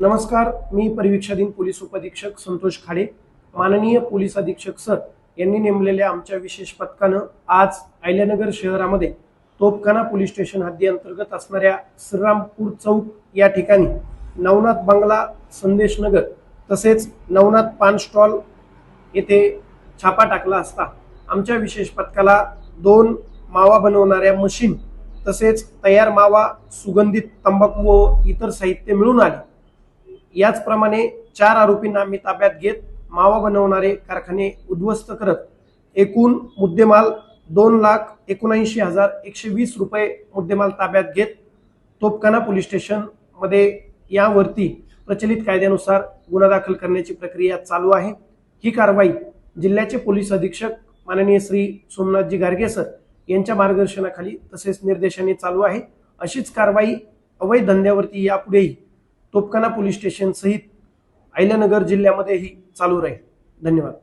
नमस्कार मी परिवीक्षाधीन पोलीस उपअधीक्षक संतोष खाडे. माननीय पोलीस अधीक्षक सर यांनी नेमलेल्या आमच्या विशेष पथकानं आज अहिल्यानगर शहरामध्ये तोपखाना पोलीस स्टेशन हद्दी अंतर्गत असणाऱ्या श्रीरामपूर चौक या ठिकाणी नवनाथ बंगला संदेश नगर तसेच नवनाथ पान स्टॉल येथे छापा टाकला असता आमच्या विशेष पथकाला दोन मावा बनवणाऱ्या मशीन तसेच तयार मावा सुगंधित तंबाखू व इतर साहित्य मिळून आले. याचप्रमाणे चार आरोपींना आम्ही ताब्यात घेत मावा बनवणारे कारखाने उद्ध्वस्त करत एकूण मुद्देमाल दोन लाख एकोणऐंशी हजार एकशे वीस रुपये मुद्देमाल ताब्यात घेत तोपखाना पोलीस स्टेशनमध्ये यावरती प्रचलित कायद्यानुसार गुन्हा दाखल करण्याची प्रक्रिया चालू आहे. ही कारवाई जिल्ह्याचे पोलीस अधीक्षक माननीय श्री सोमनाथजी गार्गे सर यांच्या मार्गदर्शनाखाली तसेच निर्देशाने चालू आहे. अशीच कारवाई अवैध धंद्यावरती यापुढेही तोपखाना पोलीस स्टेशन सहित अहिल्यानगर जिल्ह्यामध्येही चालू राहील. धन्यवाद.